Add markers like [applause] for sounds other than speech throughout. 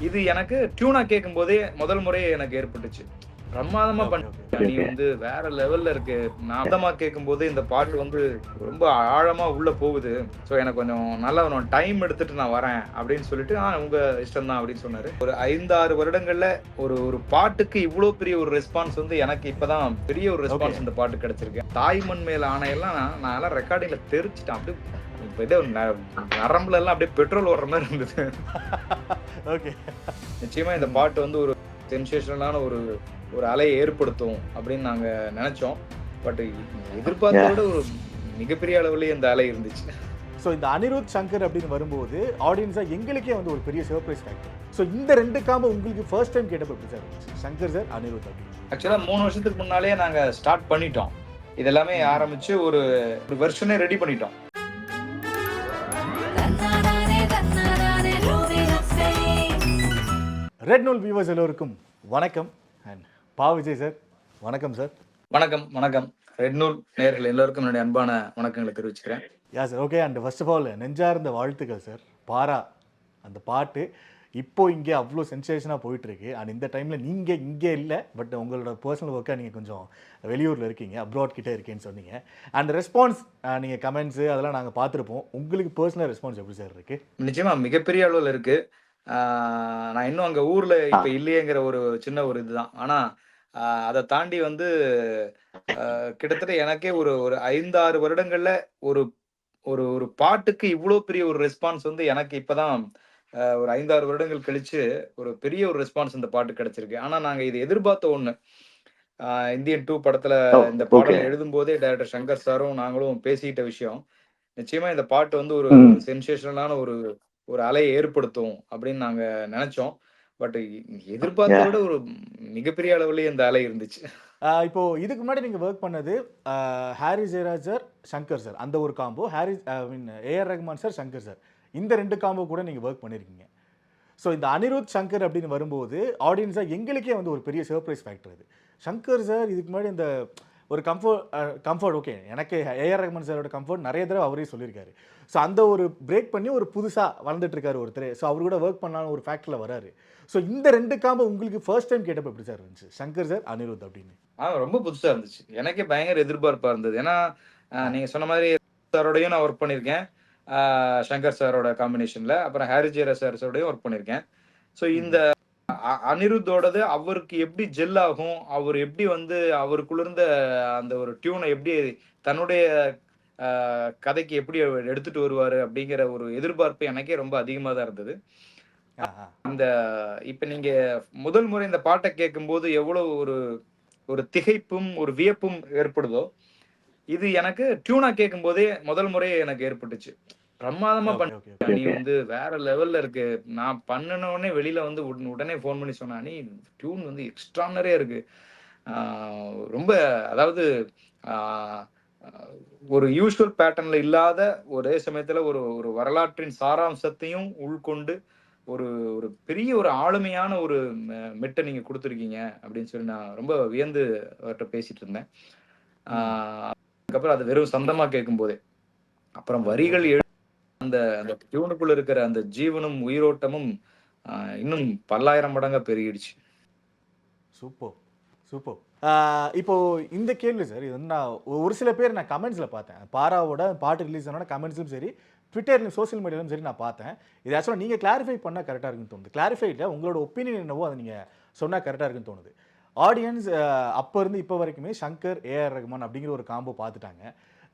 இது எனக்கு டியூனா கேட்கும் போதே முதல் முறையே எனக்கு ஏற்பட்டுச்சு. பிரமாதமா பண்ண நீ வந்து வேற லெவல்ல இருக்கு. நான் அந்தமா கேட்கும் போது இந்த பாட்டு வந்து ரொம்ப ஆழமா உள்ள போகுது. சோ எனக்கு கொஞ்சம் நல்லா டைம் எடுத்துட்டு நான் வரேன் அப்படின்னு சொல்லிட்டு ஆ உங்க இஷ்டம் தான் அப்படின்னு சொன்னாரு. ஒரு ஐந்தாறு வருடங்கள்ல ஒரு ஒரு பாட்டுக்கு இவ்வளவு பெரிய ஒரு ரெஸ்பான்ஸ் வந்து எனக்கு இப்பதான் பெரிய ஒரு ரெஸ்பான்ஸ் இந்த பாட்டு கிடைச்சிருக்கு. தாய்மண் மேல ஆணையெல்லாம் நான் எல்லாம் ரெக்கார்டிங்ல தெரிச்சிட்டேன். அப்படியே நரம்புல எல்லாம் அப்படியே பெட்ரோல் ஓடுற மாதிரி இருந்தது. [laughs] ஓகே நிச்சயமா இந்த பாட்டு வந்து ஒரு சென்சேஷனலான ஒரு ஒரு அலையை ஏற்படுத்தும் அப்படின்னு நாங்க நினைச்சோம். பட் எதிர்பார்த்த விட ஒரு மிகப்பெரிய அளவுலயே இந்த அலை இருந்துச்சு. ஸோ இந்த அனிருத் சங்கர் அப்படின்னு வரும்போது ஆடியன்ஸாக எங்களுக்கே வந்து ஒரு பெரிய சர்ப்ரைஸ் ஃபேக்டர் ஸோ இந்த ரெண்டு காம்போ உங்களுக்கு ஃபர்ஸ்ட் டைம் கேட்டப்போ எப்படி சார் சங்கர் சார் அனிருத் அப்படின்னு ஆக்சுவலா மூணு வருஷத்துக்கு முன்னாலே நாங்க ஸ்டார்ட் பண்ணிட்டோம். இதெல்லாமே ஆரம்பிச்சு ஒரு ஒரு வெர்ஷனே ரெடி பண்ணிட்டோம். ரெட் நூல் வியூவர்ஸ் எல்லோருக்கும் வணக்கம். அண்ட் பா விஜய் சார் வணக்கம் சார் வணக்கம் வணக்கம். ரெட் நூல் நேயர்கள் எல்லோருக்கும் என்னுடைய அன்பான வணக்கங்களை தெரிவிச்சுக்கிறேன். Yeah sir okay and first of all நெஞ்சார்ந்த வாழ்த்துக்கள் சார் பாரா அந்த பாட்டு இப்போ இங்கே அவ்வளோ சென்சேஷனாக போயிட்டுருக்கு. அண்ட் இந்த டைமில் நீங்கள் இங்கே இல்லை பட் உங்களோட பர்சனல் ஒர்க்காக நீங்கள் கொஞ்சம் வெளியூரில் இருக்கீங்க அப்ராட் கிட்டே இருக்கேன்னு சொன்னீங்க. அண்ட் ரெஸ்பான்ஸ் நீங்கள் கமெண்ட்ஸு அதெல்லாம் நாங்கள் பார்த்துருப்போம். உங்களுக்கு பர்சனல் ரெஸ்பான்ஸ் எப்படி சார் இருக்குது நிச்சயமா மிகப்பெரிய அளவுல இருக்கு. ஆஹ் நான் இன்னும் அங்க ஊர்ல இப்ப இல்லையேங்கிற ஒரு சின்ன ஒரு இதுதான். ஆனா ஆஹ் அதை தாண்டி வந்து கிட்டத்தட்ட எனக்கே ஒரு ஒரு ஐந்தாறு வருடங்கள்ல ஒரு ஒரு ஒரு பாட்டுக்கு இவ்வளவு பெரிய ஒரு ரெஸ்பான்ஸ் வந்து எனக்கு இப்பதான் ஆஹ் ஒரு ஐந்தாறு வருடங்கள் கழிச்சு ஒரு பெரிய ஒரு ரெஸ்பான்ஸ் இந்த பாட்டு கிடைச்சிருக்கு. ஆனா நாங்க இது எதிர்பார்த்த ஒண்ணு. ஆஹ் இந்தியன் டூ படத்துல இந்த பாடலை. எழுதும் போதே டைரக்டர் சங்கர் சாரும் நாங்களும் பேசிக்கிட்ட விஷயம். நிச்சயமா இந்த பாட்டு வந்து ஒரு. சென்சேஷனலான ஒரு ஒரு அலையை ஏற்படுத்தும் அப்படின்னு நாங்க நினைச்சோம். பட் எதிர்பார்த்த விட ஒரு மிகப்பெரிய அளவுலயே இந்த அலை இருந்துச்சு. இப்போ இதுக்கு முன்னாடி நீங்கள் ஒர்க் பண்ணது ஹாரி ஜெயராஜ் சார் சங்கர் சார் அந்த ஒரு combo Harris I mean AR Rahman sir Shankar sir இந்த ரெண்டு காம்போ கூட நீங்கள் ஒர்க் பண்ணியிருக்கீங்க ஸோ இந்த அனிருத் சங்கர் அப்படின்னு வரும்போது ஆடியன்ஸாக எங்களுக்கே வந்து ஒரு பெரிய சர்ப்ரைஸ் ஃபேக்டர் இது சங்கர் சார் இதுக்கு முன்னாடி இந்த ஒரு கம்ஃபர்ட் கம்ஃபர்ட் ஓகே எனக்கு ஏஆர் ரஹ்மான் சாரோட கம்ஃபர்ட் நிறைய தடவை அவரே சொல்லியிருக்காரு. ஸோ அந்த ஒரு பிரேக் பண்ணி ஒரு புதுசாக வளர்ந்துட்டு இருக்காரு ஒருத்தர் ஸோ அவர் கூட ஒர்க் பண்ணாலும் ஒரு ஃபேக்டரியில் வராரு. ஸோ இந்த ரெண்டு காம்போ உங்களுக்கு ஃபர்ஸ்ட் டைம் கேட்டப்போ எப்படி சார் இருந்துச்சு? சங்கர் சார் அனிருத் அப்படின்னு. ஆ ரொம்ப புதுசாக இருந்துச்சு. எனக்கே பயங்கர எதிர்பார்ப்பாக இருந்தது. ஏன்னா நீங்கள் சொன்ன மாதிரி சாரோடையும் நான் ஒர்க் பண்ணியிருக்கேன். சங்கர் சாரோட காம்பினேஷனில் அப்புறம் ஹாரி ஜெயரா சார் சாரோடையும் ஒர்க் பண்ணியிருக்கேன். ஸோ இந்த அனிருத்தோடது அவருக்கு எப்படி ஜெல் ஆகும் அவர் எப்படி வந்து அவருக்குள்ள இருந்த அந்த ஒரு டியூனை எப்படி தன்னுடைய கதைக்கு எப்படி எடுத்துட்டு வருவாரு அப்படிங்கிற ஒரு எதிர்பார்ப்பு எனக்கே ரொம்ப அதிகமா தான் இருந்தது. இந்த இப்ப நீங்க முதல் முறை இந்த பாட்டை கேட்கும்போது எவ்வளவு ஒரு ஒரு திகைப்பும் ஒரு வியப்பும் ஏற்படுதோ இது எனக்கு டியூனா கேட்கும் போதே முதல் முறையே எனக்கு ஏற்பட்டுச்சு. பிரமாதமா பண்ண நீ வந்து வேற லெவல்ல இருக்கு. நான் பண்ணின உடனே வெளியில வந்து உடனே- ஃபோன் பண்ணி சொன்னா நீ டியூன் வந்து எக்ஸ்ட்ரானரியா இருக்கு. ரொம்ப அதாவது ஒரு யூஸ்வல் பேட்டர்ன்ல இல்லாத ஒரே சமயத்துல ஒரு ஒரு வரலாற்றின் சாராம்சத்தையும் உள்கொண்டு ஒரு ஒரு பெரிய ஒரு ஆளுமையான ஒரு மெட்டை நீங்க கொடுத்துருக்கீங்க அப்படின்னு சொல்லி நான் ரொம்ப வியந்து அவர்கிட்ட பேசிட்டு இருந்தேன். அதுக்கப்புறம் அது வெறும் சொந்தமா கேட்கும் போதே அப்புறம் வரிகள் எழு அந்த அந்த டியூனுக்குள்ள இருக்கிற அந்த ஜீவனும் உயிரோட்டமும் இன்னும் பல்லாயிரம் மடங்கா பெருகிடுச்சு. Super super. இப்போ இந்த கேள்வி சார் இது வந்து நான் ஒரு சில பேர் நான் கமெண்ட்ஸில் பார்த்தேன். பாராவோட பாட்டு ரிலீஸ் ஆனோட கமெண்ட்ஸும் சரி ட்விட்டர்லையும் சோஷியல் மீடியாலும் சரி நான் பார்த்தேன். இது ஆக்சுவலாக நீங்கள் கிளாரிஃபை பண்ணால் கரெக்டாக இருக்குன்னு தோணுது. கிளாரிஃபைல உங்களோட ஒப்பீனியன் என்னவோ அதை நீங்கள் சொன்னால் கரெக்டாக இருக்குன்னு தோணுது. ஆடியன்ஸ் அப்போ இருந்து இப்போ வரைக்குமே சங்கர் ஏஆர் ரஹ்மான் அப்படிங்கிற ஒரு காம்போ பார்த்துட்டாங்க.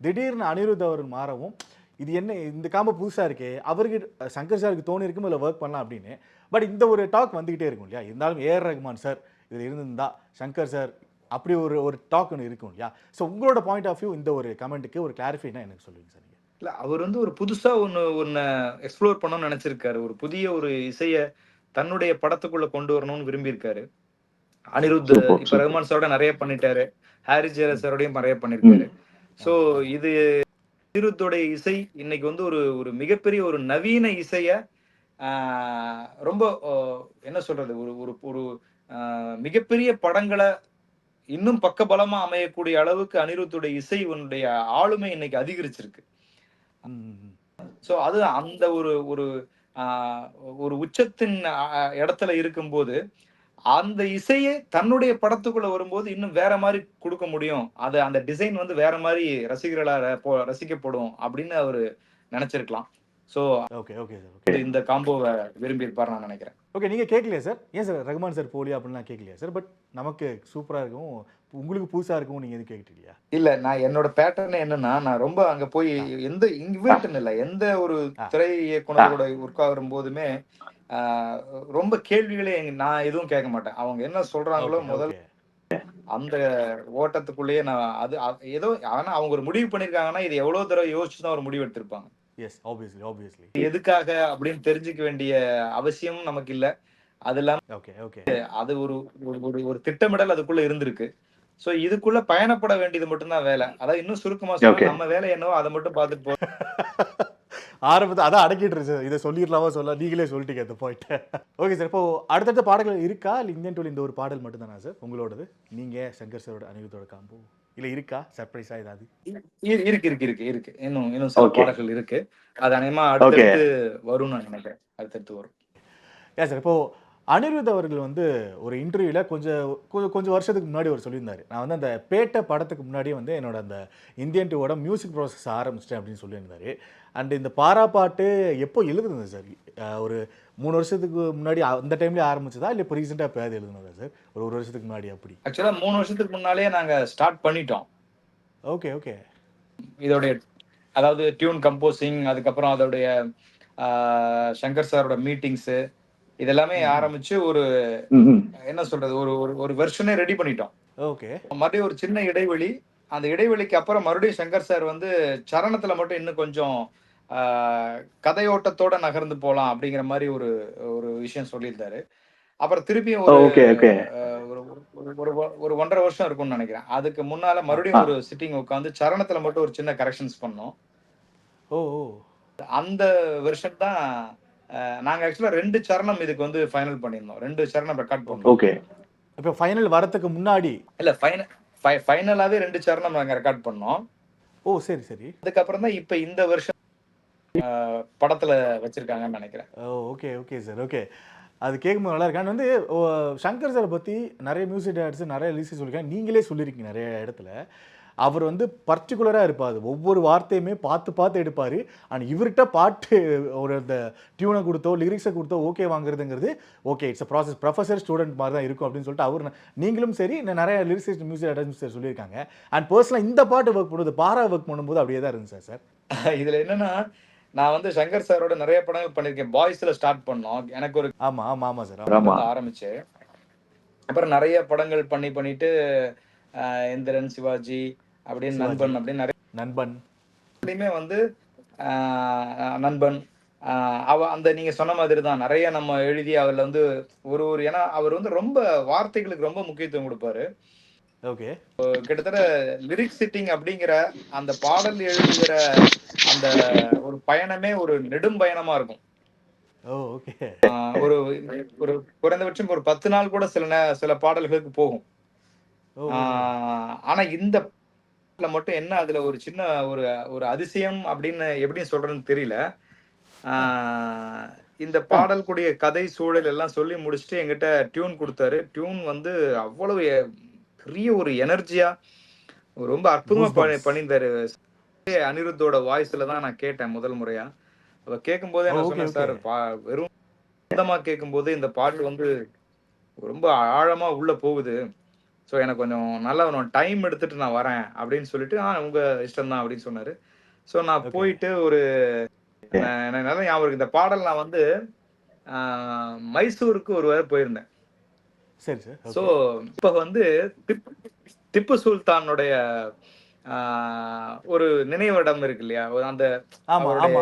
திடீர்னு அனிருத் அவர் மாறவும் இது என்ன இந்த காம்போ புதுசாக இருக்கே அவருக்கு சங்கர் சாருக்கு தோணி இருக்கும் இதில் ஒர்க் பண்ணலாம் அப்படின்னு. பட் இந்த ஒரு டாக் வந்துக்கிட்டே இருக்கும் இல்லையா? இருந்தாலும் ஏஆர் ரஹ்மான் சார் இதில் இருந்திருந்தா சங்கர் சார் அப்படி ஒரு ஒரு டாக் ஒன்று இருக்கும் இல்லையா? ஸோ உங்களோட பாயிண்ட் ஆஃப் வியூ இந்த ஒரு கமெண்ட்டுக்கு ஒரு கிளாரிஃபைனா எனக்கு சொல்லுங்க சார் நீங்கள் இல்ல அவர் வந்து ஒரு புதுசா ஒண்ணு ஒண்ணு எக்ஸ்ப்ளோர் பண்ணணும்னு நினைச்சிருக்காரு. ஒரு புதிய ஒரு இசைய தன்னுடைய படத்துக்குள்ள கொண்டு வரணும்னு விரும்பியிருக்காரு. அனிருத் இப்ப. ரஹ்மான் சாரோட நிறைய பண்ணிட்டாரு. ஹாரி ஜெயராஜ் சாரோடையும் நிறைய பண்ணிருக்காரு சோ இது அனிருத்தோட இசை இன்னைக்கு வந்து ஒரு ஒரு மிகப்பெரிய ஒரு நவீன இசைய ரொம்ப என்ன சொல்றது ஒரு ஒரு ஒரு மிகப்பெரிய படங்களை இன்னும் பக்கபலமா அமையக்கூடிய அளவுக்கு அனிருத்துடைய இசை உன்னுடைய ஆளுமை இன்னைக்கு அதிகரிச்சிருக்கு. சோ அது அந்த ஒரு ஒரு ஆஹ் ஒரு உச்சத்தின் இடத்துல இருக்கும்போது அந்த இசையை தன்னுடைய படத்துக்குள்ள வரும்போது இன்னும் வேற மாதிரி கொடுக்க முடியும். அது அந்த டிசைன் வந்து வேற மாதிரி ரசிகர்களால போ- ரசிக்கப்படும் அப்படின்னு அவரு நினைச்சிருக்கலாம். So okay okay sir okay இந்த காம்போவை விரும்பி இருப்பார் நான் நினைக்கிறேன். ஓகே நீங்கள் கேட்கலையா சார் ஏன் சார் ரகுமான் சார் போலியா அப்படின்லாம் கேட்கலையா சார் பட் நமக்கு சூப்பராக இருக்கும் உங்களுக்கு புதுசாக இருக்கும் நீங்கள் எதுவும் கேட்டுலையா இல்ல நான் என்னோட பேட்டர்ன் என்னன்னா நான் ரொம்ப அங்க போய் எந்த இவர்ட்டன் இல்ல எந்த ஒரு. திரை இயக்குனரோட ஒர்க் ஆகும் போதுமே ரொம்ப கேள்விகளே நான் எதுவும் கேட்க மாட்டேன். அவங்க என்ன சொல்றாங்களோ ஓகே, முதல் ஓகே. அந்த ஓட்டத்துக்குள்ளேயே நான் அது ஏதோ ஆனா அவங்க ஒரு முடிவு பண்ணிருக்காங்கன்னா இது எவ்வளவு தடவை யோசிச்சு தான் ஒரு முடிவு எடுத்திருப்பாங்க. எஸ் ஆப்வியஸ்லி ஆப்வியஸ்லி எதுக்காக அப்படின்னு தெரிஞ்சுக்க வேண்டிய அவசியம் நமக்கு இல்ல. அது இல்லாம ஓகே ஓகே. அது ஒரு ஒரு- ஒரு திட்டமிடல் அதுக்குள்ள இருந்திருக்கு. சோ இதுக்குள்ள பயணப்பட வேண்டியது மட்டும்தான் வேலை. அதாவது இன்னும் சுருக்கமா. சொல்ல நம்ம வேலை என்னவோ அதை மட்டும் பார்த்துட்டு போ [laughs] ஆரம்பத்தை அதான் அடக்கிட்டு இருக்கு சார் இதை சொல்லிடலாமா சொல்ல? நீங்களே சொல்லிட்டீங்க அந்த பாயிண்ட் ஓகே சார் இப்போ அடுத்தடுத்த பாடல்கள் இருக்கா? இல்லை இந்தியன் டோல் இந்த ஒரு பாடல் மட்டும்தானா சார் உங்களோடது? நீங்க சங்கர் சாரோட அனிருத்தோட காம்போ இல்லை இருக்கா? சர்ப்ரைஸா ஏதாவது? இரு- இருக்கு இருக்கு இருக்கு இருக்கு. இன்னும் இன்னும் சில. பாடல்கள் இருக்கு. அது அநேகமா அடுத்தடுத்து வரும்னு நான் நினைக்கிறேன். அடுத்தடுத்து வரும். ஏன் சார் இப்போ அனிருத் அவர்கள் வந்து ஒரு இன்டர்வியூவில் கொஞ்சம் கொஞ்சம் கொஞ்சம் வருஷத்துக்கு முன்னாடி அவர் சொல்லியிருந்தாரு. நான் வந்து அந்த பேட்டை படத்துக்கு முன்னாடியே வந்து என்னோட அந்த இந்தியன் டூவோட மியூசிக் ப்ராசஸ் ஆரம்பிச்சிட்டேன் அப்படின்னு சொல்லியிருந்தாரு. அண்ட் இந்த பாரா பாட்டு எப்போ எழுதுனது சார் ஒரு மூணு வருஷத்துக்கு முன்னாடி அந்த டைம்லேயே ஆரம்பிச்சதா? இல்லை இப்போ ரீசெண்டாக எப்போயாவது எழுதுனதா சார் ஒரு ஒரு வருஷத்துக்கு முன்னாடி அப்படி. ஆக்சுவலா மூணு வருஷத்துக்கு முன்னாலே நாங்க ஸ்டார்ட் பண்ணிட்டோம். ஓகே ஓகே இதோடைய அதாவது டியூன் கம்போசிங் அதுக்கப்புறம் அதோடைய சங்கர் சாரோட மீட்டிங்ஸ் இதெல்லாமே ஆரம்பிச்சு ஒரு. என்ன சொல்றது ஒரு ஒரு வெர்ஷனே ரெடி பண்ணிட்டோம். ஓகே. மறுபடியும் ஒரு சின்ன இடைவெளி. அந்த இடைவெளிக்கு அப்புறம் மறுபடியும் சங்கர் சார் வந்து சரணத்துல மட்டும் இன்னும் கொஞ்சம் கதையோட்டத்தோட நகர்ந்து போலாம் அப்படிங்கிற மாதிரி ஒரு ஒரு விஷயம் சொல்லியிருந்தாரு. அப்புறம் திருப்பியும் ஒரு ஒரு ஒரு- ஒன்றரை வருஷம் இருக்கும்னு நினைக்கிறேன். அதுக்கு முன்னால மறுபடியும் ஒரு சிட்டிங் உட்காந்து சரணத்துல மட்டும் ஒரு சின்ன கரெக்ஷன்ஸ் பண்ணோம். ஓ ஓ. அந்த வெர்ஷன் தான் நாங்க ஆக்சுவலா ரெண்டு சரணம் இதுக்கு வந்து ஃபைனல் பண்ணியிருந்தோம். ரெண்டு சரணம் ரெக்கார்ட் பண்ணோம் ஓகே இப்போ ஃபைனல் வரத்துக்கு முன்னாடி இல்ல ஃபைனல் ஃபைனலாவே ரெண்டு சரணம் நாங்க ரெக்கார்ட் பண்ணோம். ஓ சரி சரி. அதுக்கப்புறம் தான் இப்ப இந்த வருஷம் படத்துல வச்சிருக்காங்கன்னு நினைக்கிறேன். Oh okay okay sir okay அது கேட்கும்போது நல்லா இருக்கு. வந்து ஓ, சங்கர் சாரை பற்றி நிறைய மியூசிக் டேரக்டர்ஸ் நிறைய லிஸ்ட் சொல்லியிருக்காங்க நீங்களே சொல்லியிருக்கீங்க நிறைய இடத்துல. அவர் வந்து பர்டிகுலராக இருப்பார். ஒவ்வொரு வார்த்தையுமே பார்த்து பார்த்து எடுப்பார். அண்ட் இவர்கிட்ட பாட்டு ஒரு அந்த டியூனை கொடுத்தோ லிரிக்ஸை கொடுத்தோ okay வாங்குறதுங்கிறது okay it's process professor student மாதிரி தான் இருக்கும் அப்படின்னு சொல்லிட்டு அவர் நீங்களும் சரி இன்னும் நிறைய லிரிக்ஸ் மியூசிக் டேரக்டர்ஸ் சொல்லியிருக்காங்க. அண்ட் பர்சனலாக இந்த பாட்டு ஒர்க் பண்ணும்போது பாரா ஒர்க் பண்ணும்போது அப்படியே தான் இருந்துச்சு சார் [laughs] இதுல என்னன்னா நான் வந்து சங்கர் சாரோட நிறைய படங்கள் பண்ணிருக்கேன் பாய்ஸ்ல ஸ்டார்ட் பண்ணோம். எனக்கு ஒரு ஆமாம் ஆமாம் ஆமாம் சார் ஆமா. ஆரம்பிச்சு அப்புறம் நிறைய படங்கள் பண்ணி பண்ணிட்டு ஆஹ், எந்திரன் சிவாஜி அப்படின்னு. நண்பன் அப்படின்னு நிறைய நண்பன். படத்துலயுமே வந்து நண்பன். அவ அந்த நீங்க சொன்ன மாதிரி தான் நிறைய நம்ம எழுதி அவர்ல வந்து ஒரு ஒரு ஏன்னா அவர் வந்து ரொம்ப வார்த்தைகளுக்கு ரொம்ப முக்கியத்துவம் கொடுப்பாரு. ஓகே. கிட்டத்தட்ட லிரிக் சிட்டிங் அப்படிங்கிற அந்த பாடல் எழுதுகிற அந்த ஒரு பயணமே ஒரு நெடும் பயணமா இருக்கும். ஒரு ஒரு குறைந்தபட்சம் ஒரு பத்து நாள் கூட சில சில பாடல்களுக்கு போகும். ஆனா இந்த மட்டும் என்ன அதுல ஒரு சின்ன ஒரு ஒரு அதிசயம் அப்படின்னு எப்படி சொல்றேன்னு தெரியல. இந்த பாடல் கூடிய கதை சூழல் எல்லாம் சொல்லி முடிச்சுட்டு எங்கிட்ட டியூன் கொடுத்தாரு. டியூன் வந்து அவ்வளவு பெரிய ஒரு எனர்ஜியா ரொம்ப அற்புதமா. பண்ணியிருந்தாரு அனிருத்தோட வாய்ஸ்ல தான் நான் கேட்டேன் முதல் முறையா. அவ கேட்கும் போதே நான் சொன்னேன். சார் வெறும் கேட்கும் போது இந்த பாட்டு வந்து ரொம்ப ஆழமா உள்ள போகுது. ஸோ எனக்கு கொஞ்சம் நல்லா டைம் எடுத்துட்டு நான் வரேன் அப்படின்னு சொல்லிட்டு ஆ உங்க இஷ்டம் தான் அப்படின்னு சொன்னாரு. ஸோ நான். போயிட்டு ஒரு நான் எனக்கு நல்லா ஞாபகம் இந்த பாடல் நான் வந்து மைசூருக்கு ஒரு வாரம் போயிருந்தேன். சரி சார். ஸோ இப்ப வந்து திப்- திப்பு சுல்தானுடைய ஆஹ், ஒரு நினைவிடம் இருக்கு இல்லையா? அந்த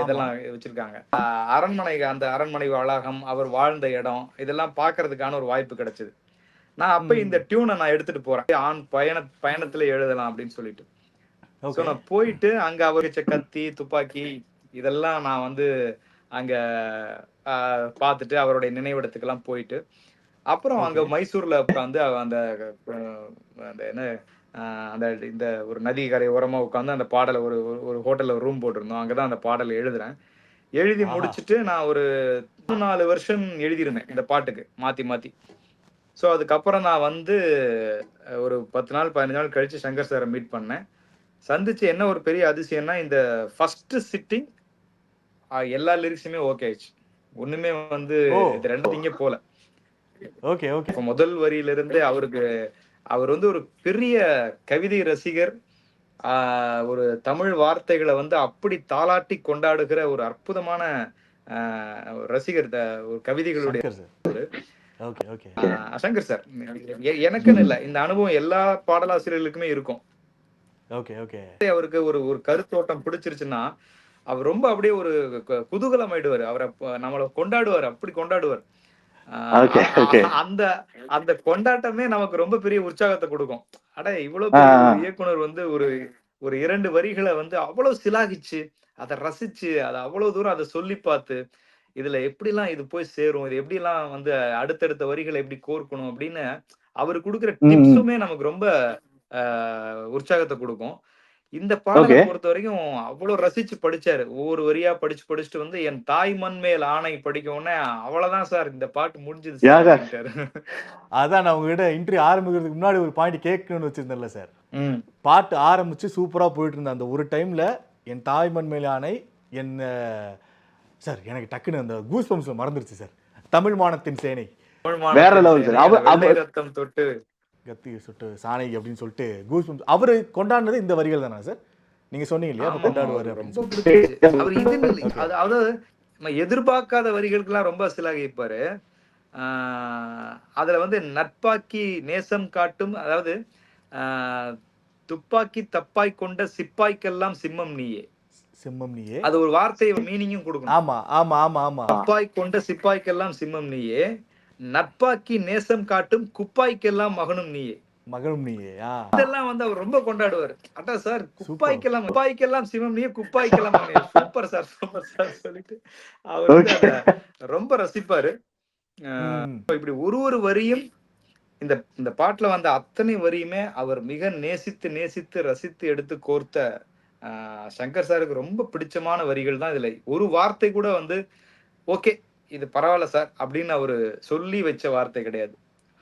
இதெல்லாம் வச்சிருக்காங்க. அரண்மனை அந்த அரண்மனை வளாகம் அவர் வாழ்ந்த இடம் இதெல்லாம் பார்க்கிறதுக்கான ஒரு வாய்ப்பு கிடைச்சது. நான் அப்ப. இந்த டியூனை நான் எடுத்துட்டு போறேன். ஆண் பயண பயணத்துல எழுதலாம் அப்படின்னு சொல்லிட்டு. ஸோ நான் போயிட்டு அங்க அவர் வச்ச கத்தி துப்பாக்கி இதெல்லாம் நான் வந்து அங்க பார்த்துட்டு அவருடைய நினைவிடத்துக்கெல்லாம் போயிட்டு அப்புறம் அங்க. மைசூர்ல உட்காந்து அந்த அந்த என்ன ஆஹ், அந்த இந்த ஒரு நதி கரை ஓரமா உட்காந்து அந்த பாடலை ஒரு ஒரு- ஹோட்டல்ல ரூம் போட்டிருந்தோம். அங்கதான் அந்த பாடலை எழுதுறேன். எழுதி. முடிச்சுட்டு நான் ஒரு மூணு நாலு வருஷம் எழுதியிருந்தேன் இந்த பாட்டுக்கு. மாத்தி மாத்தி. ஸோ அதுக்கப்புறம் நான் வந்து ஒரு பத்து நாள் பதினஞ்சு நாள் கழிச்சு சங்கர் சாரை மீட் பண்ணேன். சந்திச்சு என்ன ஒரு பெரிய அதிசயம்னா இந்த ஃபர்ஸ்ட் சிட்டிங் எல்லா லிரிக்ஸுமே ஓகே ஆயிடுச்சு. ஒண்ணுமே வந்து. இது ரெண்டுத்திங்க போல. ஓகே ஓகே முதல் வரியில இருந்து அவருக்கு அவர் வந்து ஒரு பெரிய கவிதை ரசிகர். ஆஹ் ஒரு தமிழ் வார்த்தைகளை வந்து அப்படி தாளாட்டி கொண்டாடுகிற ஒரு அற்புதமான ரசிகர் ஒரு கவிதைகளுடைய Shankar sir okay okay ah Shankar sir எ- எனக்குன்னு இல்ல. இந்த அனுபவம் எல்லா பாடலாசிரியர்களுக்குமே இருக்கும். ஓகே ஓகே அவருக்கு ஒரு ஒரு கருத்தோட்டம் பிடிச்சிருச்சுன்னா அவர் ரொம்ப அப்படியே ஒரு குதூகலம் ஆயிடுவார் அவரை நம்மள கொண்டாடுவார் அப்படி கொண்டாடுவார். ஆஹ் Okay, okay. அந்த அந்த கொண்டாட்டமே நமக்கு ரொம்ப பெரிய உற்சாகத்தை கொடுக்கும். அட இவ்வளவு இயக்குனர் வந்து ஒரு ஒரு இரண்டு வரிகளை வந்து அவ்வளவு சிலாகிச்சு அதை ரசிச்சு அதை அவ்வளவு தூரம் அதை சொல்லி பார்த்து இதுல எப்படிலாம் இது போய் சேரும் இது எப்படிலாம் வந்து அடுத்தடுத்த வரிகளை எப்படி கோர்க்கணும் அப்படின்னு அவர் கொடுக்குற. டிப்ஸுமே நமக்கு ரொம்ப ஆஹ், உற்சாகத்தை கொடுக்கும் இந்த பாடலை. பொறுத்த வரைக்கும் அவ்வளவு ரசிச்சு படிச்சாரு ஒவ்வொரு வரியா படிச்சு படிச்சுட்டு வந்து என் தாய் மண் மேல் ஆணை படிக்க உடனே அவ்வளவுதான் சார் இந்த பாட்டு முடிஞ்சது sir" Yeah, sir. அப்படின்ட்டாரு. அதான் நான் உங்ககிட்ட இன்டர்வியூ ஆரம்பிக்கிறதுக்கு முன்னாடி ஒரு பாயிண்ட் கேட்கணும்னு வச்சிருந்தேன்ல சார் ம் பாட்டு ஆரம்பிச்சு சூப்பரா போயிட்டு இருந்த அந்த ஒரு டைம்ல என் தாய்மண் மேல் ஆணை என் சார் எனக்கு டக்குன்னு அந்த கூஸ் பம்ப்ஸ்ல மறந்துருச்சு சார். தமிழ் மானத்தின் சேனை. வேற வெள்ளை அவ- ரத்தம் தொட்டு. கத்தி சுட்டு சாணை அப்படின்னு சொல்லிட்டு கூஸ் பம்ப்ஸ் அவர் கொண்டாடினது இந்த வரிகள் தானா சார்? நீங்க சொன்னீங்க இல்லையா? கொண்டாடுவாரு. அவர் இது அதாவது நம்ம எதிர்பார்க்காத வரிகளுக்கெல்லாம் ரொம்ப சிலாகிப்பாரு. ஆஹ் அதுல வந்து நட்பாக்கி நேசம் காட்டும் அதாவது ஆஹ் துப்பாக்கி தப்பாய் கொண்ட சிப்பாய்க்கெல்லாம் சிம்மம் நீயே. சிம்மம் நீயே. அது ஒரு வார்த்தை மீனிங்கும் கொடுக்கணும். ஆமா ஆமா ஆமா ஆமா. தப்பாய் கொண்ட சிப்பாய்க்கெல்லாம் சிம்மம் நீயே. நட்பாக்கி நேசம் காட்டும் குப்பாய்க்கெல்லாம் மகனும் நீயே. மகளும் நீயே இதெல்லாம் வந்து அவர் ரொம்ப கொண்டாடுவார். அட்டா சார் குப்பாய்க்கெல்லாம் குப்பாய்க்கெல்லாம் சிவம் நீ குப்பாய்க்கெல்லாம் சூப்பர் சார் சூப்பர் சார் சொல்லிட்டு அவர் ரொம்ப ரசிப்பாரு. இப்படி ஒரு ஒரு வரியும் இந்த இந்த பாட்டுல வந்த அத்தனை வரியுமே அவர் மிக நேசித்து நேசித்து ரசித்து எடுத்து கோர்த்த சங்கர் சாருக்கு ரொம்ப பிடிச்சமான வரிகள் தான் இதுல ஒரு வார்த்தை கூட வந்து ஓகே இது பரவாயில்ல சார் அப்படின்னு அவரு சொல்லி வச்ச வார்த்தை கிடையாது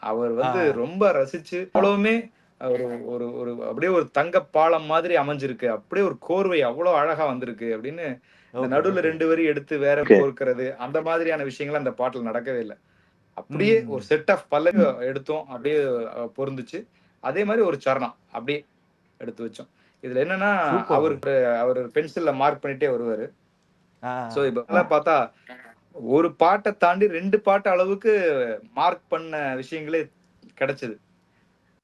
அவர் வந்து. ரொம்ப ரசிச்சு அவ்வளவுமே ஒரு ஒரு ஒரு அப்படியே ஒரு தங்க பாலம் மாதிரி அமைஞ்சிருக்கு அப்படியே ஒரு கோர்வை அவ்வளவு அழகா வந்திருக்கு அப்படின்னு நடுவுல. ரெண்டு வரி எடுத்து வேற. கோர்க்கிறது அந்த மாதிரியான விஷயங்கள் அந்த பாட்டுல நடக்கவே இல்லை அப்படியே. ஒரு செட் ஆஃப் பல்லவி எடுத்தோம் அப்படியே பொருந்துச்சு அதே மாதிரி ஒரு சரணம் அப்படியே எடுத்து வச்சோம் இதுல என்னன்னா. அவருக்கு அவர் பென்சில்ல மார்க் பண்ணிட்டே வருவாரு. சோ இப்ப பார்த்தா ஒரு பாட்டை தாண்டி ரெண்டு பாட்டு அளவுக்கு மார்க் பண்ண விஷயங்களே கிடைச்சது.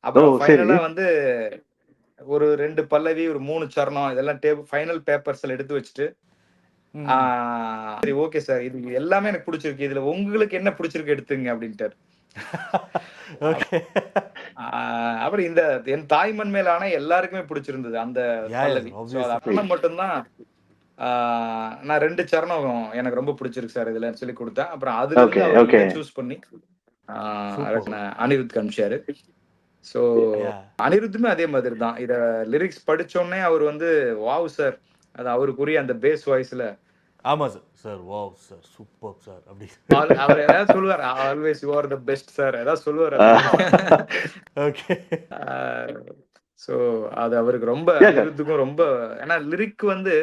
அப்புறம். ஃபைனலா வந்து ஒரு ரெண்டு பல்லவி ஒரு மூணு சரணம் இதெல்லாம் டேப் ஃபைனல் பேப்பர்ஸ்ல எடுத்து வச்சுட்டு சரி ஓகே சார் இது எல்லாமே எனக்கு பிடிச்சிருக்கு. இதுல உங்களுக்கு என்ன பிடிச்சிருக்கு எடுத்துங்க அப்படின்ட்டாரு. [laughs] அப்புறம் இந்த என் தாய்மண் மேலான எல்லாருக்குமே பிடிச்சிருந்தது அந்த மட்டும்தான் ஆஹ் நான் ரெண்டு சரணம் எனக்கு ரொம்ப பிடிச்சிருக்கு சார் இதுல சொல்லி கொடுத்தேன். அப்புறம் அதுல. சூஸ் பண்ணி அனிருத் காமிச்சாரு. சோ. அனிருத்துமே அதே மாதிரி தான் இத லிரிக்ஸ் படிச்சோடனே அவர் வந்து வாவ் சார் அது அவருக்குரிய அந்த பேஸ் வாய்ஸ்ல ஆமா sir sir wow sir super sir அப்படி. அவர் ஏதாவது சொல்லுவார். Always you are the best sir ஏதாவது சொல்லுவார் ஓகே சோ அது அவருக்கு ரொம்ப. அனிருத்துக்கும் ரொம்ப ஏன்னா லிரிக் வந்து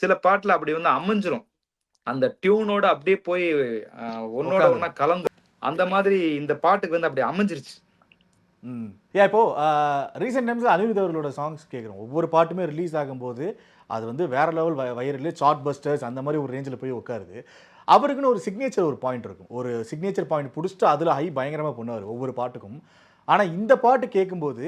சில பாட்டுல அப்படி வந்து அமைஞ்சிரும். அந்த டியூனோட அப்படியே போய் ஒன்னோட. ஒன்னா கலந்து அந்த மாதிரி இந்த பாட்டுக்கு வந்து அப்படி அமைஞ்சிருச்சு. ஏன் இப்போ ரீசெண்ட் டைம்ஸ் அனிருத் அவர்களோட சாங்ஸ் கேட்குறோம் ஒவ்வொரு பாட்டுமே ரிலீஸ் ஆகும்போது அது வந்து வேறு லெவல் வைரல் சார்ட் பஸ்டர்ஸ் அந்த மாதிரி ஒரு ரேஞ்சில் போய் உட்காருது. அவருக்குன்னு ஒரு சிக்னேச்சர் ஒரு பாயிண்ட் இருக்கும். ஒரு சிக்னேச்சர் பாயிண்ட் பிடிச்சிட்டு அதில் ஹை பயங்கரமாக பண்ணுவார் ஒவ்வொரு பாட்டுக்கும். ஆனால் இந்த பாட்டு கேட்கும்போது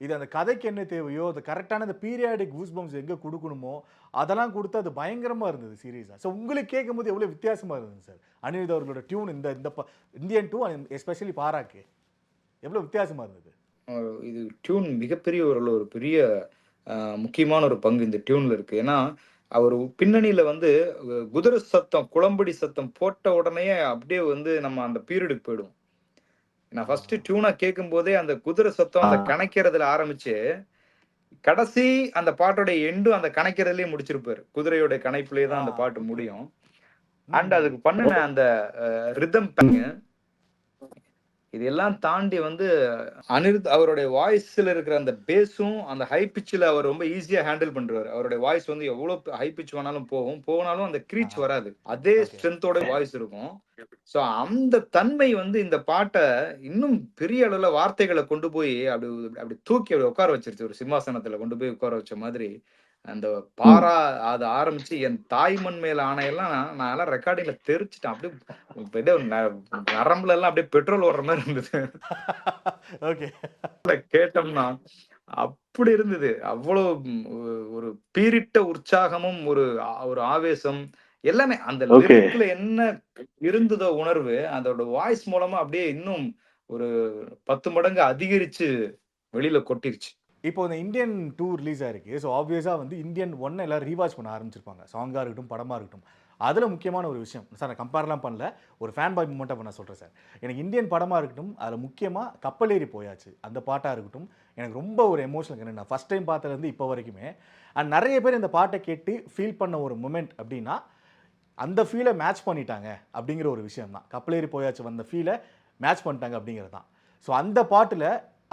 இது அந்த கதைக்கு என்ன தேவையோ அது கரெக்டான அந்த பீரியாடிக் கூஸ் பம்ப்ஸ் எங்கே கொடுக்கணுமோ அதெல்லாம் கொடுத்து அது பயங்கரமாக இருந்தது சீரியஸாக ஸோ உங்களுக்கு கேட்கும்போது எவ்வளோ வித்தியாசமாக இருந்தது சார் அனிருத் அவர்களோட டியூன் இந்த இந்த ப- இந்தியன் டூ எஸ்பெஷலி பாராக்கு எவ்வளோ வித்தியாசமாக இருந்தது? இது டியூன் மிகப்பெரிய ஒரு ஒரு பெரிய முக்கியமான ஒரு பங்கு இந்த டியூன்ல இருக்கு. ஏன்னா அவர் பின்னணியில வந்து குதிரை சத்தம் குளம்படி சத்தம் போட்ட உடனே அப்படியே வந்து நம்ம அந்த பீரியடுக்கு போயிடுவோம். நான் ஃபர்ஸ்ட் டியூனா கேட்கும் போதே அந்த குதிரை சத்தம் அந்த கணக்கிறதுல ஆரம்பிச்சு கடைசி அந்த பாட்டோட எண்டும் அந்த கணக்கிறதுலயே முடிச்சிருப்பாரு. குதிரையோட கணைப்புலயே தான் அந்த பாட்டு முடியும். அண்ட் அதுக்கு பண்ணின அந்த ரிதம் இது எல்லாம் தாண்டி வந்து அனிருத் அவருடைய வாய்ஸ்ல இருக்கிற அந்த பேஸும் அந்த ஹை பிச்சில் அவர் ரொம்ப ஈஸியா ஹேண்டில் பண்றாரு. அவருடைய வாய்ஸ் வந்து எவ்வளவு ஹை பிச் வேணாலும் போகும். போனாலும் அந்த க்ரீச். வராது. அதே. ஸ்ட்ரென்த்தோட வாய்ஸ் இருக்கும். சோ அந்த தன்மை வந்து இந்த பாட்டை இன்னும் பெரிய அளவுல வார்த்தைகளை கொண்டு போய் அப்படி அப்படி தூக்கி அப்படி உட்கார வச்சிருச்சு. ஒரு சிம்மாசனத்துல கொண்டு போய் உட்கார வச்ச மாதிரி அந்த பாரா அது ஆரம்பிச்சு என் தாய்மண் மேல ஆணையெல்லாம் நான் எல்லாம் ரெக்கார்டிங்ல தெரிச்சிட்டேன். அப்படியே நரம்புல எல்லாம் அப்படியே பெட்ரோல் ஓடுற மாதிரி இருந்தது. ஓகே. கேட்டோம்னா அப்படி இருந்தது. அவ்வளவு ஒரு- பீரிட்ட உற்சாகமும் ஒரு ஒரு ஆவேசம் எல்லாமே. அந்த. லிரிக்ல என்ன இருந்ததோ உணர்வு அதோட வாய்ஸ் மூலமா அப்படியே இன்னும் ஒரு பத்து மடங்கு அதிகரிச்சு வெளியில கொட்டிருச்சு. இப்போ இந்த இந்தியன் டூ ரிலீஸ் ஆயிருக்கு. ஸோ ஆப்வியஸாக வந்து இந்தியன் ஒன்னை எல்லாம் ரீவாச் பண்ண ஆரம்பிச்சிருப்பாங்க. சாங்காக இருக்கட்டும் படமாக இருக்கட்டும். அதில் முக்கியமான ஒரு விஷயம். சார் நான் கம்பேர்லாம் பண்ணல. ஒரு ஃபேன் பாய் மூமெண்ட்டாக பண்ண சொல்கிறேன் சார் எனக்கு இந்தியன் படமாக இருக்கட்டும் அதில் முக்கியமாக கப்பலேறி போயாச்சு. அந்த பாட்டாக இருக்கட்டும் எனக்கு ரொம்ப ஒரு எமோஷனல் நான் ஃபஸ்ட் டைம் பார்த்ததுலேருந்து இப்போ வரைக்குமே. அண்ட் நிறைய பேர் இந்த பாட்டை கேட்டு ஃபீல் பண்ண ஒரு மூமெண்ட் அப்படின்னா அந்த ஃபீலை மேட்ச் பண்ணிட்டாங்க அப்படிங்கிற ஒரு விஷயம் தான் கப்பலேறி போயாச்சு வந்த ஃபீலை மேட்ச் பண்ணிட்டாங்க அப்படிங்கிறது தான் ஸோ அந்த பாட்டில்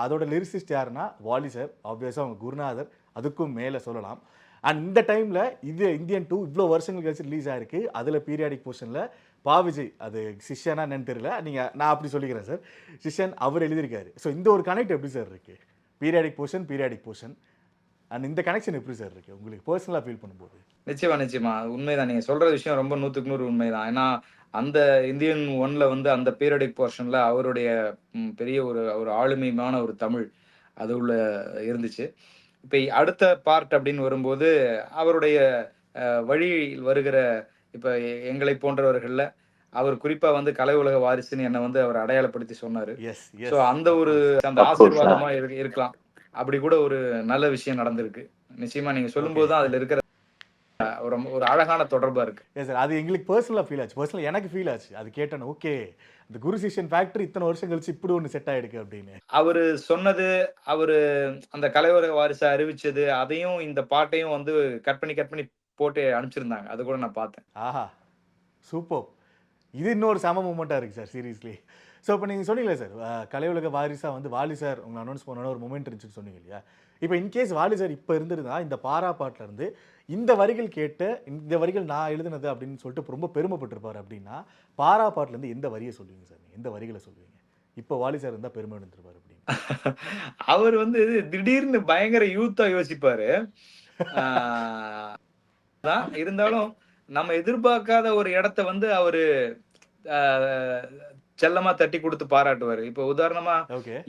அதோட லிரிசிஸ்ட் யாருன்னா வாலி சார். ஆப்வியஸாக அவங்க குருநாதர். அதுக்கும் மேலே சொல்லலாம். அண்ட் இந்த டைமில் இது இந்தியன் டூ இவ்வளோ வருஷங்கள் கழிச்சு ரிலீஸ் ஆயிருக்கு. அதில் பீரியாடிக் போர்ஷனில் பாவிஜய் அது சிஷ்யனா என்னன்னு தெரியல. நீங்கள் நான் அப்படி சொல்லிக்கிறேன் சார். சிஷ்யன் அவர் எழுதியிருக்காரு. ஸோ இந்த ஒரு கனெக்ட் எப்படி சார் இருக்குது periodic portion periodic portion and இந்த கனெக்ஷன் எப்படி சார் இருக்குது உங்களுக்கு பர்சனலாக ஃபீல் பண்ணும்போது? நிச்சயமா நிச்சயமா. உண்மைதான். நீங்க சொல்ற விஷயம் ரொம்ப நூத்துக்கு நூறு உண்மைதான். ஏன்னா அந்த இந்தியன் ஒன்ல வந்து அந்த பீரியடிக் போர்ஷன்ல அவருடைய பெரிய ஒரு ஒரு ஆளுமையான ஒரு தமிழ் அது உள்ள இருந்துச்சு. இப்ப அடுத்த பார்ட் அப்படின்னு வரும்போது அவருடைய அஹ், வழியில் வருகிற இப்ப எங்களை போன்றவர்கள்ல அவர் குறிப்பா வந்து கலை உலக வாரிசுன்னு என்னை வந்து அவர் அடையாளப்படுத்தி சொன்னாரு. எஸ் சோ எஸ் அந்த ஒரு அந்த ஆசீர்வாதமா இரு- இருக்கலாம். அப்படி கூட ஒரு நல்ல விஷயம் நடந்திருக்கு. நிச்சயமா நீங்க சொல்லும்போது தான் அதுல இருக்கிற ஒரு ஒரு அழகான தொடர்பா இருக்கு. எஸ் சார் அது எங்களுக்கு பர்சனலாக ஃபீல் ஆச்சு. பர்சனலாக எனக்கு ஃபீல் ஆச்சு. அது கேட்டேன் ஓகே இந்த குரு சிஷ்யன் ஃபேக்டரி இத்தனை வருஷம் கழிச்சு இப்படி ஒன்று செட் ஆயிருக்கு அப்படின்னு. அவரு சொன்னது அவரு அந்த கலைவர வாரிசை அறிவிச்சது அதையும் இந்த பாட்டையும் வந்து கட் பண்ணி கட் பண்ணி போட்டு அனுப்பிச்சிருந்தாங்க. அது கூட நான் பார்த்தேன். ஆஹா. சூப்பர் இது இன்னொரு செம மூமெண்ட்டாக இருக்குது சார் சீரியஸ்லி ஸோ இப்போ நீங்கள் சொன்னீங்களே சார் கலையுலக வாரிசாக வந்து வாலி சார் உங்களை அனௌன்ஸ் பண்ணணும் ஒரு மூமெண்ட் இருந்துச்சுன்னு சொன்னீங்க இல்லையா? இப்போ இன்கேஸ் வாலி சார் இப்போ இருந்திருந்தா இந்த பாரா பாட்டிலேருந்து இந்த வரிகள் கேட்டு இந்த வரிகள் நான் எழுதுனது அப்படின்னு சொல்லிட்டு ரொம்ப பெருமைப்பட்டிருப்பார் அப்படின்னா பாரா பாட்டிலேருந்து எந்த வரியை சொல்லுவீங்க சார் எந்த வரிகளை சொல்லுவீங்க? இப்போ வாலி சார் இருந்தால் பெருமை எழுந்திருப்பார் அப்படின்னு. [laughs] அவர் வந்து திடீர்னு பயங்கர யூத்தா யோசிப்பாரு. இருந்தாலும் நம்ம எதிர்பார்க்காத ஒரு இடத்த வந்து அவரு செல்லமா தட்டி கொடுத்து பாராட்டுவாரு. இப்ப உதாரணமா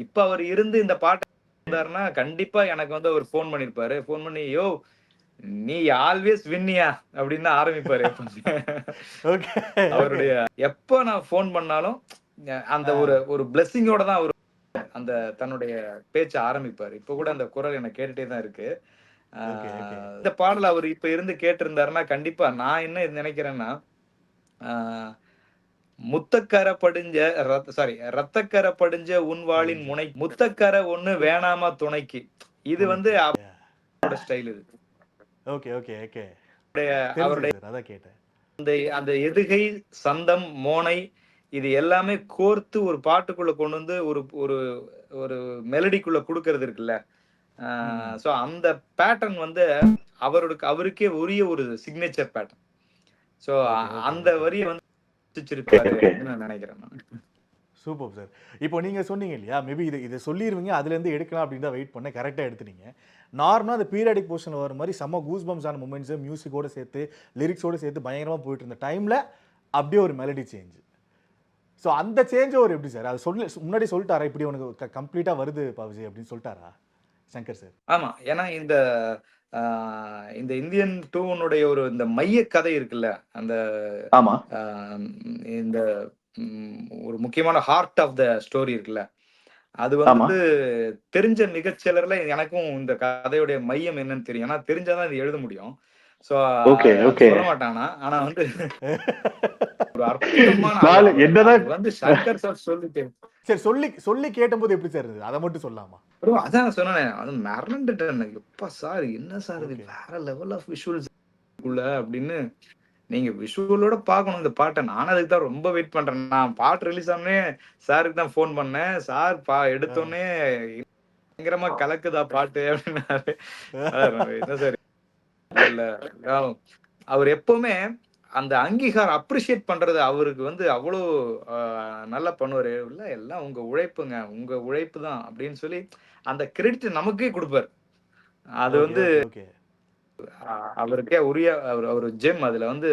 இப்ப அவர் இருந்து இந்த பாட்டு இருந்தாருன்னா கண்டிப்பா எனக்கு வந்து அவர் ஃபோன் பண்ணிருப்பாரு. ஃபோன் பண்ணி யோ நீ ஆல்வேஸ் வின்னியா அப்படின்னு ஆரம்பிப்பாரு. அவருடைய எப்ப நான் ஃபோன் பண்ணாலும் அந்த ஒரு ஒரு பிளெஸிங்கோட தான் அவர் அந்த தன்னுடைய பேச்ச ஆரம்பிப்பாரு. இப்ப கூட அந்த குரல் எனக்கு கேட்டுட்டே தான் இருக்கு. இந்த பாடல் அவர் இப்ப இருந்து கேட்டிருந்தாருன்னா கண்டிப்பா நான் என்ன நினைக்கிறேன்னா முத்தக்கரை படிஞ்ச சாரி ரத்தக்கரை படிஞ்ச உன்வாளின் முனை முத்தக்கரை ஒண்ணு வேணாமா துணைக்கு. இது வந்து ஸ்டைல் இது. Okay okay okay. அவருடைய கேட்டேன். அந்த அந்த எதுகை சந்தம் மோனை இது எல்லாமே கோர்த்து ஒரு பாட்டுக்குள்ள கொண்டு வந்து ஒரு ஒரு ஒரு மெலடிக்குள்ள கொடுக்கறது இருக்குல்ல. சோ அந்த பேட்டர்ன் வந்து அவருக்கு அவருக்கே உரிய ஒரு சிக்னேச்சர் பேட்டர்ன் okay, அந்த. வரியை வந்து நினைக்கிறேன் நான். சூப்பர் சார் இப்போ நீங்கள் சொன்னீங்க இல்லையா? மேபி இது இதை சொல்லிடுவீங்க அதுலேருந்து எடுக்கலாம் அப்படின்னு தான் வெயிட் பண்ண கரெக்டாக எடுத்துட்டீங்க. நார்மலாக அந்த பீரியாடிக் போர்ஷனில் வர மாதிரி செம்ம கூஸ் ஆன மூமெண்ட்ஸு மியூசிக்கோட சேர்த்து லிரிக்ஸோட சேர்த்து பயங்கரமாக போயிட்டு இருந்த டைமில் அப்படியே ஒரு மெலடி சேஞ்ச் ஸோ அந்த சேஞ்ச் ஒரு எப்படி சார் அது சொல்லி முன்னாடி சொல்லிட்டாரா? இப்படி உனக்கு கம்ப்ளீட்டாக வருது பாவிஜி அப்படின்னு சொல்லிட்டாரா? சங்கர் சார். ஆமா. ஏன்னா இந்த இந்த இந்தியன் டூனுடைய ஒரு இந்த மைய கதை இருக்குல்ல அந்த ஆமா. இந்த ஒரு முக்கியமான ஹார்ட் ஆஃப் த ஸ்டோரி இருக்குல்ல அது வந்து தெரிஞ்ச மிகச்சிலர்ல எனக்கும் இந்த கதையுடைய மையம் என்னன்னு தெரியும். ஏன்னா தெரிஞ்சாதான் இது எழுத முடியும். So okay. சொல்ல மாட்டானா ஆனா வந்து ஒரு அற்புதமான [laughs] நாலு- என்னதான் வந்து சங்கர் சார் சொல்லிட்டு. சரி சொல்லி சொல்லி கேட்டபோது எப்படி சார் இருந்தது? அதை மட்டும் சொல்லாமா? Bro, அதான் சொன்னேன். அது மறந்துட்டேன் எப்பா சார் என்ன சார் இது. வேற லெவல் ஆஃப் விஷுவல்ஸ் உள்ள அப்படின்னு நீங்க விஷுவலோட பார்க்கணும் இந்த பாட்டை. நானும் அதுக்கு தான் ரொம்ப வெயிட் பண்றேன். நான் பாட்டு ரிலீஸ் ஆனே சாருக்கு தான் ஃபோன் பண்ணேன். சார் பா எடுத்தோடனே பயங்கரமா கலக்குதா பாட்டு அப்படின்னாரு. [laughs] என்ன சார் இல்ல அவர் எப்பவுமே அந்த அங்கீகாரம் அப்ரிஷியேட் பண்றது அவருக்கு வந்து அவ்வளோ ஆஹ், நல்லா பண்ணுவாரு. இல்ல எல்லாம் உங்க உழைப்புங்க. உங்க உழைப்பு தான். அப்படின்னு சொல்லி அந்த கிரெடிட் நமக்கே கொடுப்பாரு. அது வந்து அவருக்கே உரிய அவர் அவர் ஜெம் அதுல வந்து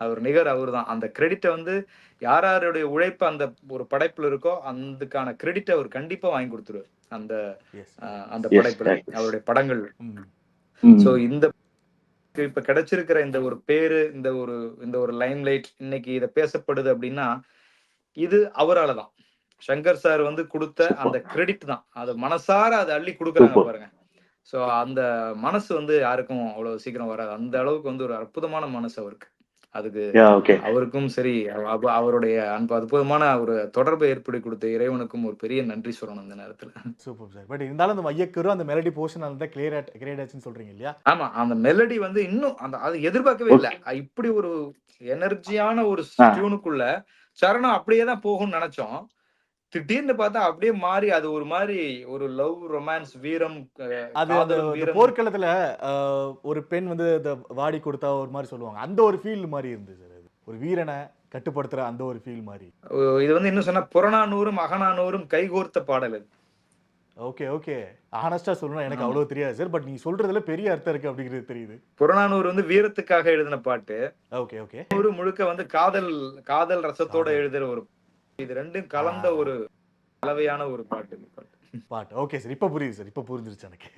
அவர் நிகர் அவர் தான். அந்த கிரெடிட்டை வந்து யார் யாருடைய உழைப்பு அந்த ஒரு படைப்புல இருக்கோ அதுக்கான கிரெடிட் அவர் கண்டிப்பா வாங்கி கொடுத்துருவார். அந்த அந்த படைப்புல. அவருடைய படங்கள். சோ இந்த இப்ப கிடைச்சிருக்கிற இந்த ஒரு பேரு இந்த ஒரு இந்த ஒரு லைம் லைட் இன்னைக்கு இத பேசப்படுது அப்படின்னா இது அவரால தான் சங்கர் சார் வந்து கொடுத்த அந்த கிரெடிட் தான். அது மனசார அதை அள்ளி கொடுக்குறாங்க. பாருங்க. சோ அந்த மனசு வந்து யாருக்கும் அவ்வளவு சீக்கிரம் வராது. அந்த அளவுக்கு வந்து ஒரு அற்புதமான மனசு அவருக்கு. அதுக்கு. அவருக்கும் சரி அவ- அவ- அவருடைய அன்பு அற்புதமான ஒரு தொடர்பை ஏற்படுத்தி கொடுத்த இறைவனுக்கும் ஒரு பெரிய நன்றி சொல்லணும் இந்த நேரத்துல. சூப்பர் சார் பட் இருந்தாலும் அந்த மையக்கரு அந்த மெலடி போர்ஷன் அந்த கிளியர் கிளியர் ஆச்சுன்னு சொல்றீங்க இல்லையா? ஆமா அந்த மெலடி வந்து இன்னும் அந்த அது எதிர்பார்க்கவே இல்ல. இப்படி ஒரு எனர்ஜியான ஒரு. டியூனுக்குள்ள சரணம் அப்படியே தான் போகும்னு நினைச்சோம். திடீர்னு பார்த்தா அப்படியே மாறி அது ஒரு மாதிரி ஒரு லவ் ரொமான்ஸ் வீரம் அது அந்த போர்க்களத்துல ஒரு பெண் வந்து வாடி கொடுத்தா ஒரு மாதிரி சொல்லுவாங்க. அந்த ஒரு ஃபீல் மாதிரி அது. ஒரு வீரனை கட்டுப்படுத்துற அந்த ஒரு ஃபீல் மாதிரி. இது வந்து இன்னும் சொன்னா புறநானூறும் அகநானூறும் கைகோர்த்த பாடல் இது ஓகே ஓகே. ஆனஸ்டா சொல்லணும் எனக்கு. அவ்வளவு தெரியாது சார். பட் நீங்க சொல்றதுல பெரிய அர்த்தம் இருக்கு அப்படிங்கிறது தெரியுது. புறநானூறு வந்து வீரத்துக்காக எழுதின பாட்டு. Okay okay. நூறு முழுக்க வந்து காதல் காதல் ரசத்தோட. எழுதுற ஒரு இது ரெண்டும் கலந்த. ஒரு கலவையான ஒரு பாட்டு பாட்டு. பாட் ஓகே சார் இப்போ புரியுது சார் இப்போ புரிஞ்சிருச்சு எனக்கு.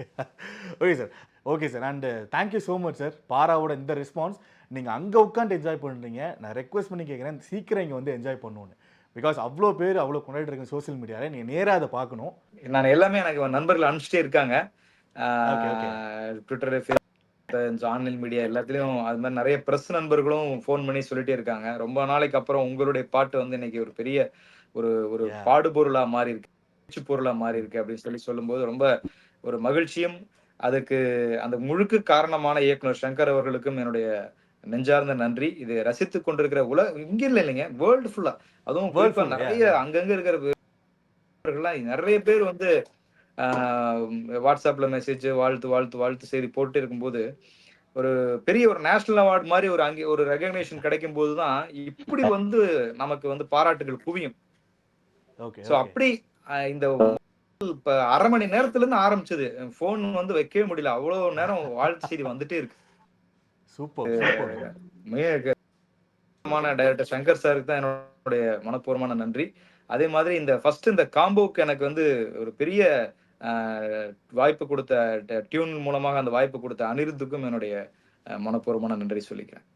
Okay sir okay sir and thank you so much sir பாராவோட இந்த ரெஸ்பான்ஸ் நீங்கள் அங்கே உட்காந்து என்ஜாய் பண்ணுறீங்க நான் ரெக்வஸ்ட் பண்ணி கேட்குறேன் சீக்கிரம் இங்கே வந்து என்ஜாய் பண்ணணும்னு பிகாஸ் அவ்வளோ பேர் அவ்வளோ கொண்டாடி இருக்க சோஷியல் மீடியாவில் நீங்கள் நேராக அதை பார்க்கணும் நான் எல்லாமே எனக்கு நண்பர்கள் அனுப்பிச்சிட்டே இருக்காங்க. Okay, ஆன்லைன் மீடியா எல்லாத்துலயும் அது மாதிரி நிறைய பிரஸ் நண்பர்களும் ஃபோன் பண்ணி சொல்லிட்டே இருக்காங்க ரொம்ப நாளைக்கு அப்புறம் உங்களுடைய பாட்டு வந்து இன்னைக்கு ஒரு பெரிய ஒரு ஒரு. பாடுபொருளா மாறி இருக்கு பேச்சு பொருளா மாறி இருக்கு அப்படின்னு சொல்லி சொல்லும்போது ரொம்ப ஒரு மகிழ்ச்சியும் அதுக்கு அந்த முழுக்கு காரணமான இயக்குனர் சங்கர் அவர்களுக்கும் என்னுடைய நெஞ்சார்ந்த நன்றி இது ரசித்து கொண்டிருக்கிற உலக இங்க இல்ல இல்லைங்க வேர்ல்டு ஃபுல்லா அதுவும் நிறைய. அங்கங்க இருக்கிற நிறைய பேர் வந்து ஆஹ், வாட்ஸ்அப்ல மெசேஜ் வாழ்த்து வாழ்த்து வாழ்த்து செய்தி போட்டு இருக்கும்போது ஒரு பெரிய ஒரு நேஷனல் அவார்டு மாதிரி ஒரு அங்கே ஒரு ரெகக்னேஷன் கிடைக்கும் போதுதான் இப்படி [laughs] வந்து நமக்கு வந்து பாராட்டுகள் குவியும். சோ அப்படி இந்த இப்ப அரை மணி நேரத்துல இருந்து ஆரம்பிச்சது. போன் வந்து வைக்கவே முடியல. அவ்வளவு நேரம் வாழ்த்து செய்தி வந்துட்டே இருக்கு. சூப்பர் டைரக்டர் சங்கர் சாருக்கு தான் என்னுடைய மனப்பூர்வமான நன்றி. அதே மாதிரி இந்த ஃபர்ஸ்ட் இந்த காம்போக்கு எனக்கு வந்து ஒரு பெரிய வாய்ப்பு கொடுத்த டியூன் மூலமாக அந்த வாய்ப்பு கொடுத்த அனிருத்துக்கும் என்னுடைய மனப்பூர்வமான நன்றி சொல்லிக்கிறேன்.